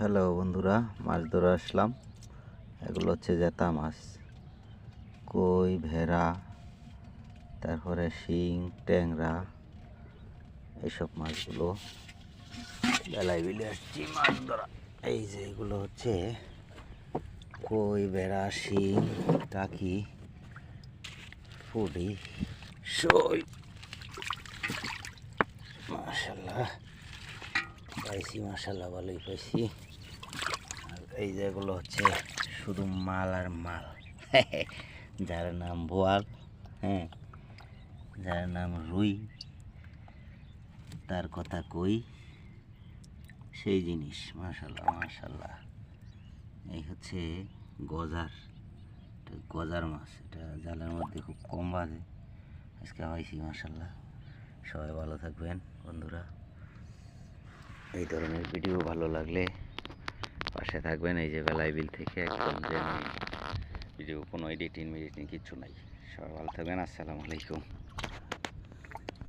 Hello বন্ধুরা, মাছ ধরে আসলাম। এগুলো হচ্ছে জেতা মাছ। কই, ভেড়া, তারপরে শিং, ট্যাংরা এইসব মাছগুলো। বেলায় বিলে আসছি মাছ ধরা। এই যে এগুলো হচ্ছে কই, ভেড়া, শিং, টাকি ফুডি শোল মাশাল্লাহ, পাইছি, মাশাল্লাহ, ভালোই পাইছি। এই যেগুলো হচ্ছে শুধু মাল আর মাল। যার নাম বোয়াল হ্যাঁ? যার নাম রুই, তার কথা কই? সেই জিনিস মাশাল্লাহ মাশাল্লাহ এই হচ্ছে গজার গজার মাছ, এটা জালের মধ্যে খুব কম বাজে। আজকে পাইছি মাশাল্লাহ সবাই ভালো থাকবেন, বন্ধুরা। এই ধরনের ভিডিও ভালো লাগলে পাশে থাকবেন, এই যে বেলায় বিল থেকে একদম যে ভিডিও কোনো এডিটিং মেডিটিং কিচ্ছু নাই। সবাই ভালো থাকবেন, আসসালামু আলাইকুম।